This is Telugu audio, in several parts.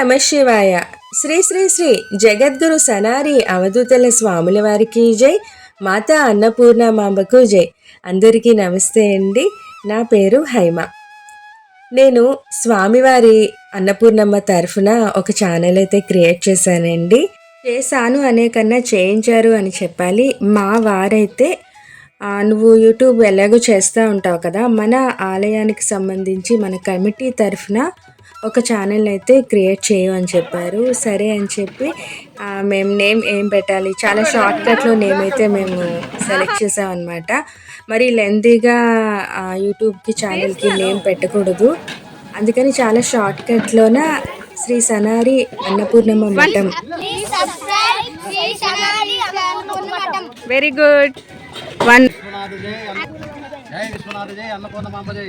నమ శివాయ. శ్రీ శ్రీ శ్రీ జగద్గురు సనారి అవధూతల స్వాముల వారికి జై. మాతా అన్నపూర్ణమాంబకు జై. అందరికీ నమస్తే అండి. నా పేరు హైమ. నేను స్వామివారి అన్నపూర్ణమ్మ తరఫున ఒక ఛానల్ అయితే క్రియేట్ చేశానండి. చేశాను అనే కన్నా చేయించారు అని చెప్పాలి. మా వారైతే ఆ, నువ్వు యూట్యూబ్ ఎలాగో చేస్తూ ఉంటావు కదా మన ఆలయానికి సంబంధించి మన కమిటీ తరఫున ఒక ఛానల్ అయితే క్రియేట్ చేయం అని చెప్పారు. సరే అని చెప్పి ఆ, మేము నేమ్ ఏం పెట్టాలి? చాలా షార్ట్ కట్లో నేమ్ అయితే మేము సెలెక్ట్ చేసామన్నమాట మరి లెంతీగా యూట్యూబ్కి ఛానల్కి నేమ్ పెట్టకూడదు. అందుకని చాలా షార్ట్ కట్లోన శ్రీ సనారి అన్నపూర్ణమ్మ మఠం. వెరీ గుడ్ వన్ విశ్వనాథ జై విశ్వనాథ జై అన్నపూర్ణమాంబ జై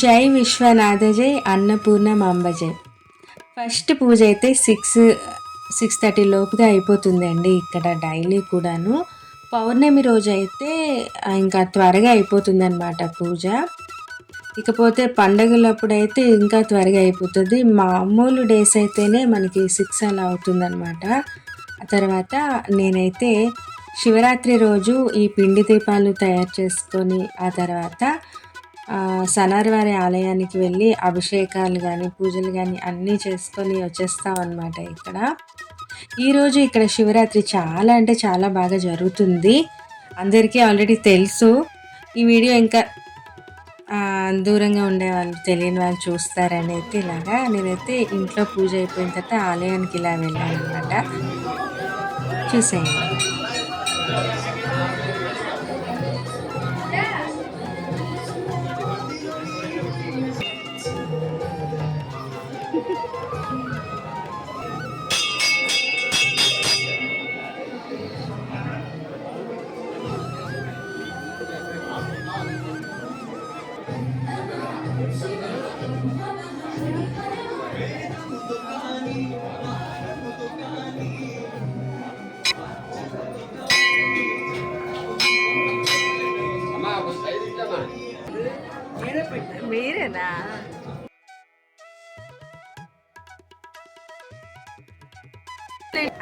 జై విశ్వనాథ జై అన్నపూర్ణ మాంబజయ్ ఫస్ట్ పూజ అయితే సిక్స్ సిక్స్ థర్టీ లోపుగా అయిపోతుందండి ఇక్కడ డైలీ కూడాను. పౌర్ణమి రోజు అయితే ఇంకా త్వరగా అయిపోతుంది అనమాట పూజ. ఇకపోతే పండగలప్పుడైతే ఇంకా త్వరగా అయిపోతుంది. మామూలు డేస్ అయితేనే మనకి సిక్స్ అలా అవుతుందన్నమాట. ఆ తర్వాత నేనైతే శివరాత్రి రోజు ఈ పిండి దీపాలు తయారు చేసుకొని ఆ తర్వాత ఆ, సనారివారి ఆలయానికి వెళ్ళి అభిషేకాలు కానీ పూజలు కానీ అన్నీ చేసుకొని వచ్చేస్తాం అనమాట ఇక్కడ. ఈరోజు ఇక్కడ శివరాత్రి చాలా అంటే చాలా బాగా జరుగుతుంది. అందరికీ ఆల్రెడీ తెలుసు. ఈ వీడియో ఇంకా దూరంగా ఉండే వాళ్ళు తెలియని వాళ్ళు చూస్తారని అయితే ఇలాగా. నేనైతే ఇంట్లో పూజ అయిపోయిన తర్వాత ఆలయానికి ఇలా వెళ్ళాను అనమాట చూసేయండి.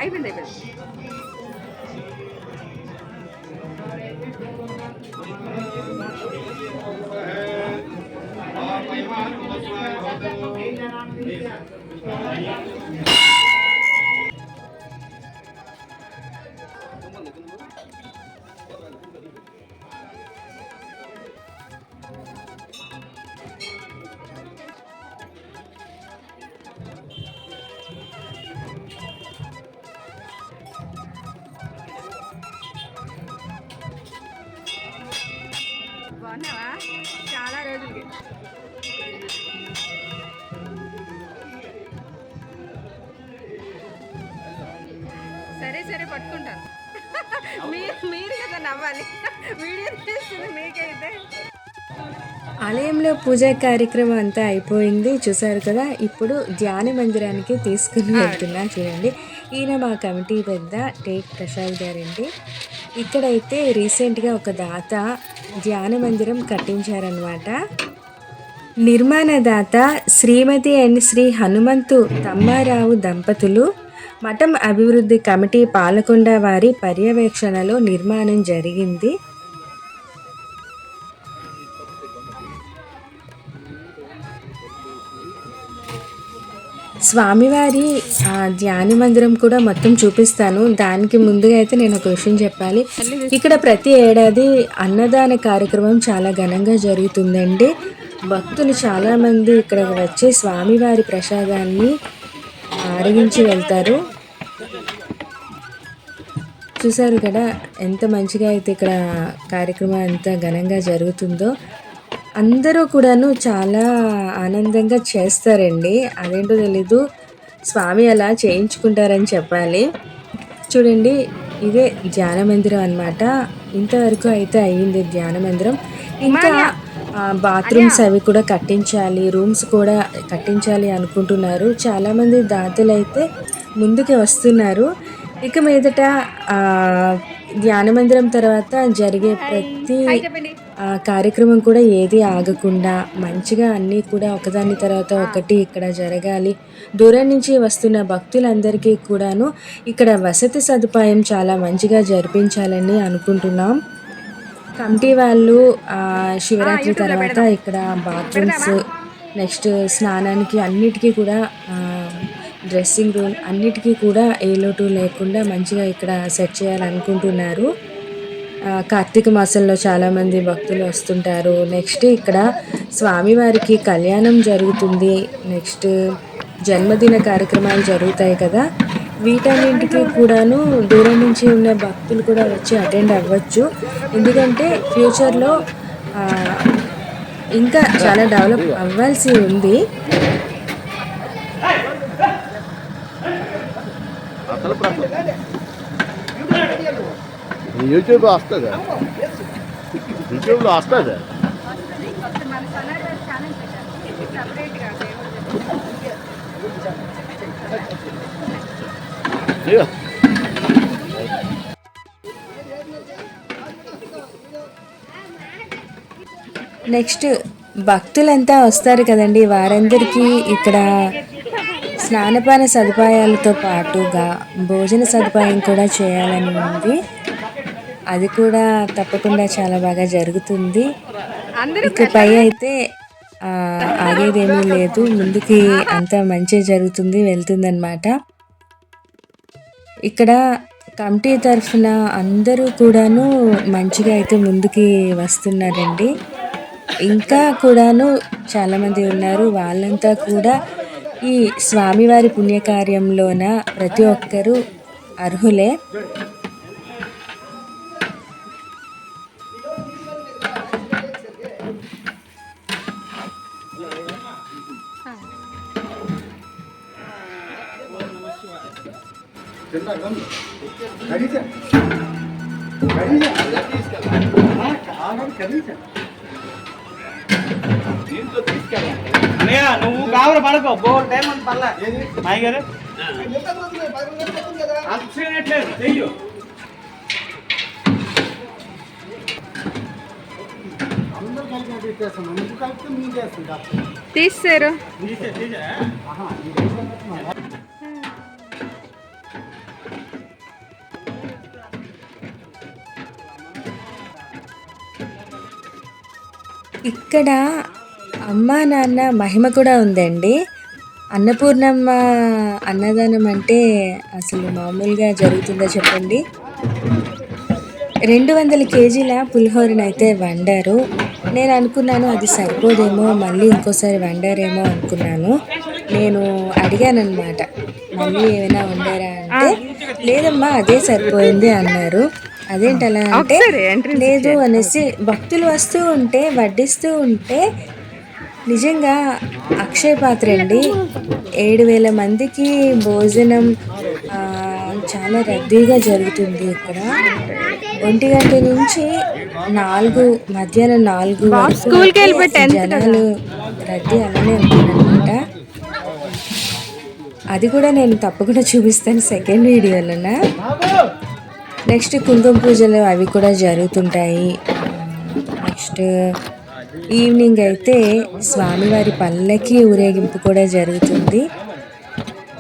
అయిపోయింది అయిపోయింది బాగున్నావా సరే సరే పట్టుకుంటాను. మీరు మీరు కదా నవ్వాలి. వీడియో తీస్తుంది మీకైతే. ఆలయంలో పూజా కార్యక్రమం అంతా అయిపోయింది. చూసారు కదా ఇప్పుడు ధ్యాన మందిరానికి తీసుకుని వెళ్తున్నా చూడండి. ఈయన మా కమిటీ పెద్ద టేక్ ప్రసాద్ గారండి. ఇక్కడైతే రీసెంట్గా ఒక దాత ధ్యాన మందిరం కట్టించారనమాట నిర్మాణదాత శ్రీమతి అండ్ శ్రీ హనుమంతు తమ్మారావు దంపతులు మఠం అభివృద్ధి కమిటీ పాలకొండ వారి పర్యవేక్షణలో నిర్మాణం జరిగింది. స్వామివారి ధ్యాన మందిరం కూడా మొత్తం చూపిస్తాను. దానికి ముందుగా అయితే నేను ఒక విషయం చెప్పాలి. ఇక్కడ ప్రతి ఏడాది అన్నదాన కార్యక్రమం చాలా ఘనంగా జరుగుతుందండి. భక్తులు చాలామంది ఇక్కడ వచ్చి స్వామివారి ప్రసాదాన్ని ఆరగించి వెళ్తారు. చూసారు కదా ఎంత మంచిగా అయితే ఇక్కడ కార్యక్రమం ఎంత ఘనంగా జరుగుతుందో. అందరూ కూడాను చాలా ఆనందంగా చేస్తారండి. అదేంటో తెలీదు. స్వామి అలా చేయించుకుంటారని చెప్పాలి. చూడండి ఇదే ధ్యాన మందిరం అనమాట ఇంతవరకు అయితే అయ్యింది ధ్యాన మందిరం. ఇంకా బాత్రూమ్స్ అవి కూడా కట్టించాలి రూమ్స్ కూడా కట్టించాలి అనుకుంటున్నారు. చాలామంది దాతలు అయితే ముందుకు వస్తున్నారు. ఇక మీదట ఆ, ధ్యాన మందిరం తర్వాత జరిగే ప్రతి కార్యక్రమం కూడా ఏది ఆగకుండా మంచిగా అన్నీ కూడా ఒకదాని తర్వాత ఒకటి ఇక్కడ జరగాలి. దూరం నుంచి వస్తున్న భక్తులందరికీ కూడాను ఇక్కడ వసతి సదుపాయం చాలా మంచిగా జరిపించాలని అనుకుంటున్నాం. కమిటీ వాళ్ళు శివరాత్రి తర్వాత ఇక్కడ బాత్రూమ్స్ నెక్స్ట్ స్నానానికి అన్నిటికీ కూడా డ్రెస్సింగ్ రూమ్ అన్నిటికీ కూడా ఏ లోటు లేకుండా మంచిగా ఇక్కడ సెట్ చేయాలనుకుంటున్నారు. కార్తీక మాసంలో చాలామంది భక్తులు వస్తుంటారు. నెక్స్ట్ ఇక్కడ స్వామివారికి కళ్యాణం జరుగుతుంది. నెక్స్ట్ జన్మదిన కార్యక్రమాలు జరుగుతాయి కదా. వీటన్నింటికి కూడాను దూరం నుంచి ఉన్న భక్తులు కూడా వచ్చి అటెండ్ అవ్వచ్చు. ఎందుకంటే ఫ్యూచర్లో ఇంకా చాలా డెవలప్ అవ్వాల్సి ఉంది. యూట్యూబ్ వస్తుంది? యూట్యూబ్లో వస్తుంది? నెక్స్ట్ భక్తులంతా వస్తారు కదండి. వారందరికీ ఇక్కడ స్నానపాన సదుపాయాలతో పాటుగా భోజన సదుపాయం కూడా చేయాలని ఉంది. అది కూడా తప్పకుండా చాలా బాగా జరుగుతుంది. ఇకపై అయితే ఆగేదేమీ లేదు. ముందుకి అంతా మంచి జరుగుతుంది వెళ్తుందన్నమాట. ఇక్కడ కమిటీ తరఫున అందరూ కూడాను మంచిగా అయితే ముందుకి వస్తున్నారండి. ఇంకా కూడాను చాలామంది ఉన్నారు. వాళ్ళంతా కూడా ఈ స్వామివారి పుణ్యకార్యంలోన ప్రతి ఒక్కరూ అర్హులే. అన్నయ్య నువ్వు కావర పడకో. బోర్ టైం అని పర్లే. మాయ గారు అచ్చనట్లేదు చెయ్యు. తీసారు. ఇక్కడ అమ్మా నాన్న మహిమ కూడా ఉందండి. అన్నపూర్ణమ్మ అన్నదానం అంటే అసలు మామూలుగా జరుగుతుందో చెప్పండి? రెండు వందల కేజీల పులిహోరను అయితే వండారు. నేను అనుకున్నాను అది సరిపోదేమో మళ్ళీ ఇంకోసారి వండారేమో అనుకున్నాను. నేను అడిగానమాట మళ్ళీ ఏమైనా వండారా? అంటే లేదమ్మా అదే సరిపోయింది అన్నారు. అదేంటి అలా అంటే లేదు అనేసి భక్తులు వస్తూ ఉంటే వడ్డిస్తూ ఉంటే నిజంగా అక్షయ పాత్ర అండి. ఏడు వేల మందికి భోజనం చాలా రద్దీగా జరుగుతుంది ఇక్కడ. ఒంటి గంట నుంచి నాలుగు మధ్యాహ్నం నాలుగు. జనాలు రద్దీ అలానే ఉంటుందన్నమాట. అది కూడా నేను తప్పకుండా చూపిస్తాను సెకండ్ వీడియోలోన. నెక్స్ట్ కుంకుమ పూజలు అవి కూడా జరుగుతుంటాయి. నెక్స్ట్ ఈవినింగ్ అయితే స్వామివారి పల్లకి ఊరేగింపు కూడా జరుగుతుంది.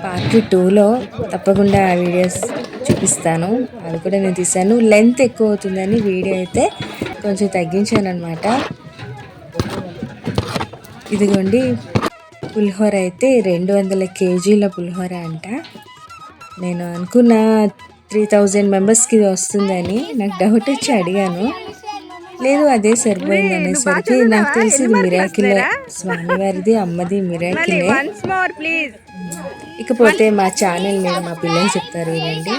పార్ట్ టూలో తప్పకుండా ఆ వీడియోస్ చూపిస్తాను. అది కూడా నేను తీసాను లెంత్ ఎక్కువ అవుతుందని వీడియో అయితే కొంచెం తగ్గించాను అనమాట ఇదిగోండి పులిహోర అయితే రెండు వందల కేజీల పులిహోర అంట. నేను అనుకున్న త్రీ థౌజండ్ మెంబర్స్కి వస్తుందని నాకు డౌట్ వచ్చి అడిగాను. లేదు అదే సరిపోయింది అనేసరికి నాకు తెలిసి మిరాకిలే స్వామివారిది అమ్మది మిరాకిలే ఇకపోతే మా ఛానల్ నేను మా పిల్లలు చెప్తారు వినండి.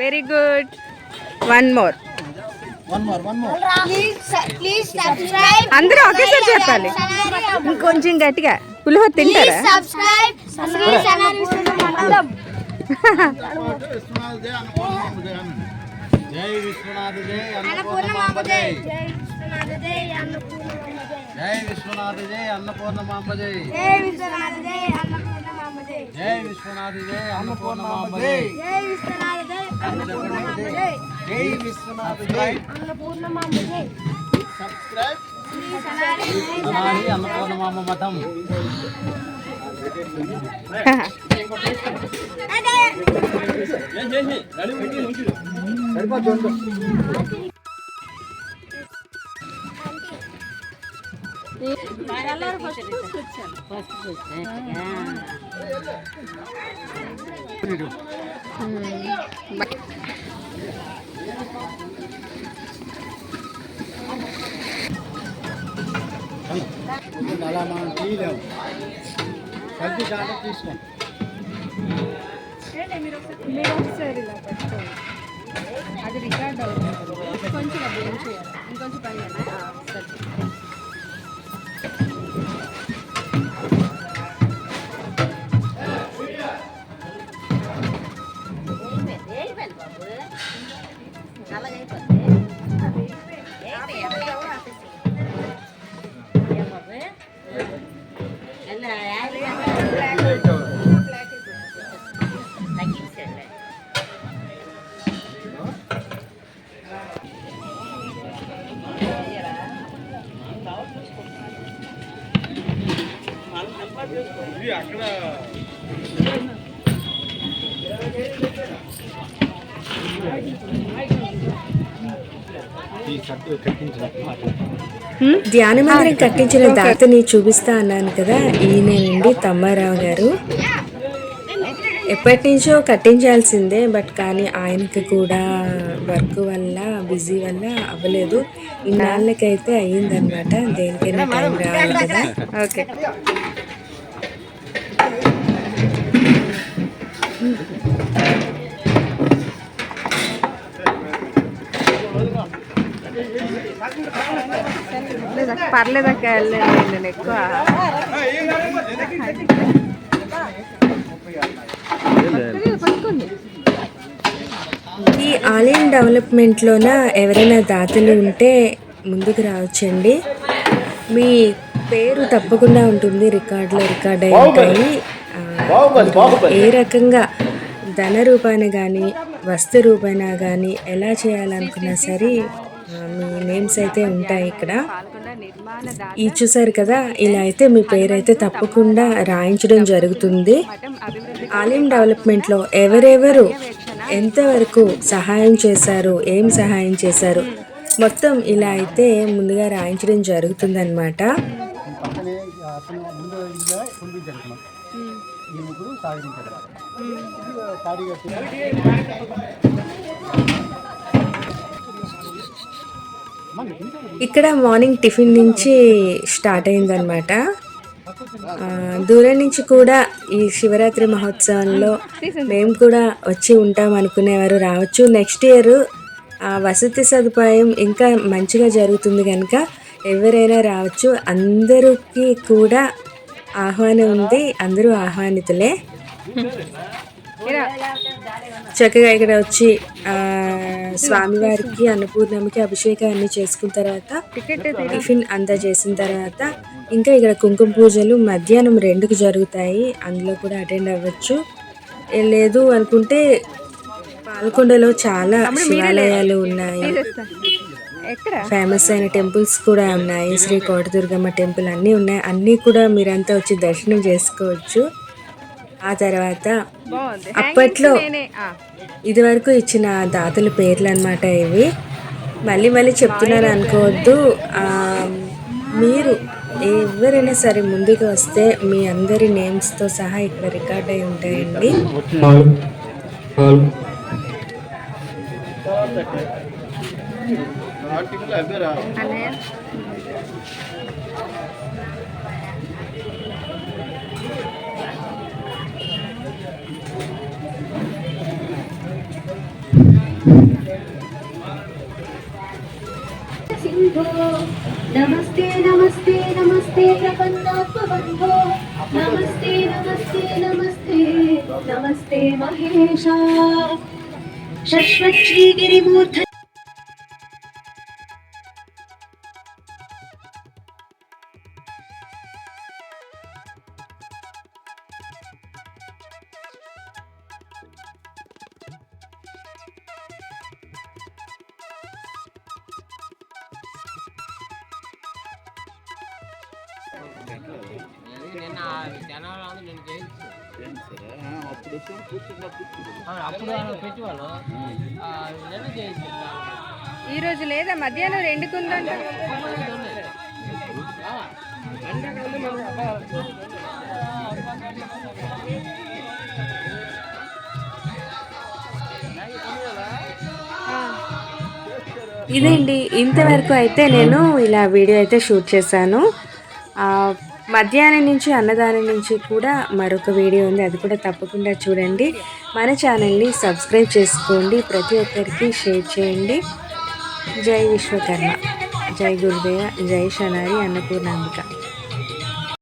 Very good one more one more one more please subscribe అందరూ ఒకేసారి చెప్పాలి. ఇంకొంచెం గట్టిగా. పులిహోర తింటారా? సబ్స్క్రైబ్ శ్రీ సనారి విశ్వనాథం విశ్వనాథ జై అన్నపూర్ణమాంబ జై జై విశ్వనాథ జై అన్నపూర్ణమాంబ జై జై విశ్వనాథ జై అన్నపూర్ణమాంబ జై జై విశ్వనాథ జై అన్నపూర్ణమాంబ జై జై విశ్వనాథ జై అన్నపూర్ణమాంబ జై జై విశ్వనాథ జై అన్నపూర్ణమాంబ జై జై విశ్వనాథ జై సబ్స్క్రైబ్ సనారి అన్నపూర్ణమాంబ మఠం అలా మనం తీయలేము. కలిపి దాంట్లో తీసుకోండి. అది రికార్డ్ అవుతుంది. కొంచెం అది చేయాలి? ఇంకొంచెం పని ధ్యాన మందిరం కట్టించిన దాతని చూపిస్తా అన్నాను కదా ఈయనండి తమ్మారావు గారు. ఎప్పటి నుంచో కట్టించాల్సిందే బట్ కానీ ఆయనకి కూడా వర్క్ వల్ల బిజీ వల్ల అవ్వలేదు. ఇన్నాళ్ళకైతే అయ్యిందనమాట దేనికైనా టైం రావాలి కదా. ఓకే. లేదక్క పర్లేదక్క వెళ్ళండి నేను ఎక్కువ. ఈ ఆలయం డెవలప్మెంట్లోన ఎవరైనా దాతలు ఉంటే ముందుకు రావచ్చండి. మీ పేరు తప్పకుండా ఉంటుంది రికార్డులో రికార్డ్ అయి ఉంటాయి. ఏ రకంగా ధన రూపాన కానీ వస్తు రూపాన కానీ ఎలా చేయాలనుకున్నా సరే మీ నేమ్స్ అయితే ఉంటాయి ఇక్కడ. ఈ చూసారు కదా ఇలా అయితే మీ పేరు అయితే తప్పకుండా రాయించడం జరుగుతుంది. ఆలయం డెవలప్మెంట్లో ఎవరెవరు ఎంతవరకు సహాయం చేశారు ఏం సహాయం చేశారు మొత్తం ఇలా అయితే ముందుగా రాయించడం జరుగుతుందన్నమాట. పక్కనే ఈ ఇక్కడ మార్నింగ్ టిఫిన్ నుంచి స్టార్ట్ అయిందనమాట దూరం నుంచి కూడా ఈ శివరాత్రి మహోత్సవంలో మేము కూడా వచ్చి ఉంటాం అనుకునేవారు రావచ్చు. నెక్స్ట్ ఇయర్ వసతి సదుపాయం ఇంకా మంచిగా జరుగుతుంది కనుక ఎవరైనా రావచ్చు. అందరికీ కూడా ఆహ్వానం ఉంది అందరూ ఆహ్వానితులే. చక్కగా ఇక్కడ వచ్చి స్వామివారికి అన్నపూర్ణమికి అభిషేకాన్ని చేసుకున్న తర్వాత టిఫిన్ అంతా చేసిన తర్వాత ఇంకా ఇక్కడ కుంకుమ పూజలు మధ్యాహ్నం రెండుకు జరుగుతాయి. అందులో కూడా అటెండ్ అవ్వచ్చు. లేదు అనుకుంటే పాల్కొండలో చాలా శివాలయాలు ఉన్నాయి. ఫేమస్ అయిన టెంపుల్స్ కూడా ఉన్నాయి. శ్రీ కోటదుర్గమ్మ టెంపుల్ అన్నీ ఉన్నాయి. అన్నీ కూడా మీరంతా వచ్చి దర్శనం చేసుకోవచ్చు. ఆ తర్వాత అప్పట్లో. ఇదివరకు ఇచ్చిన దాతల పేర్లు అనమాట ఇవి. మళ్ళీ మళ్ళీ చెప్తున్నాను అనుకోవద్దు. మీరు ఎవరైనా సరే ముందుకు వస్తే మీ అందరి నేమ్స్తో సహా ఇక్కడ రికార్డ్ అయి ఉంటాయండి. అన్నయ్య? महेशा शश्वच्छ्रीगिरिमूर्ध అప్పుడు ఆయన పెట్టేవాళ్ళు ఆ, నిన్న చేయించారు ఈ రోజు లేదా? మధ్యాహ్నం రెండుకుందంట ఇదండి. ఇంతవరకు అయితే నేను ఇలా వీడియో అయితే షూట్ చేశాను. మధ్యాహ్నం నుంచి అన్నదానం నుంచి కూడా మరొక వీడియో ఉంది. అది కూడా తప్పకుండా చూడండి. మన ఛానల్ని సబ్స్క్రైబ్ చేసుకోండి. ప్రతి ఒక్కరికి షేర్ చేయండి. జై విశ్వకర్మ. జై గురుదేవ. జై శనారి అన్నపూర్ణాంబిక.